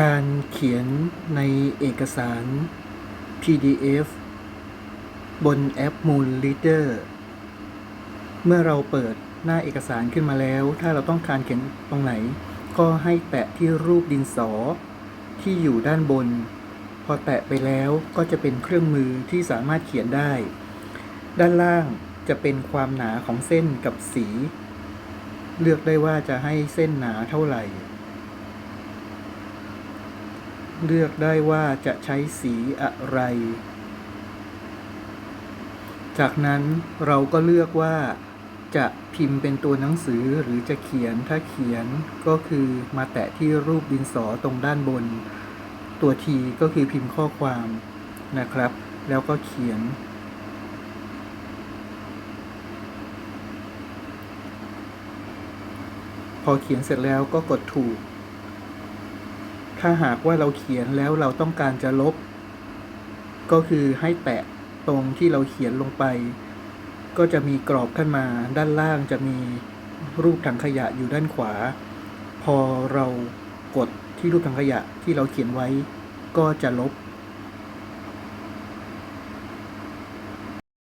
การเขียนในเอกสาร PDF บนแอป Moon Reader เมื่อเราเปิดหน้าเอกสารขึ้นมาแล้ว ถ้าเราต้องการเขียนตรงไหน ก็ให้แตะที่รูปดินสอ ที่อยู่ด้านบน พอแตะไปแล้วก็จะเป็นเครื่องมือที่สามารถเขียนได้ ด้านล่างจะเป็นความหนาของเส้นกับสี เลือกได้ว่าจะให้เส้นหนาเท่าไหร่ เลือกได้ว่าจะใช้สีอะไร จากนั้นเราก็เลือกว่าจะพิมพ์เป็นตัวหนังสือหรือจะเขียนถ้าเขียนก็คือมาแตะที่รูปดินสอตรงด้านบน ตัวทีก็คือพิมพ์ข้อความนะครับ แล้วก็เขียน พอเขียนเสร็จแล้วก็กดถูก ถ้าหากว่าเราเขียนแล้วเราต้องการจะลบ ก็คือให้แตะตรงที่เราเขียนลงไป ก็จะมีกรอบขึ้นมา ด้านล่างจะมีรูปถังขยะอยู่ด้านขวา พอเรากดที่รูปถังขยะที่เราเขียนไว้ ก็จะลบ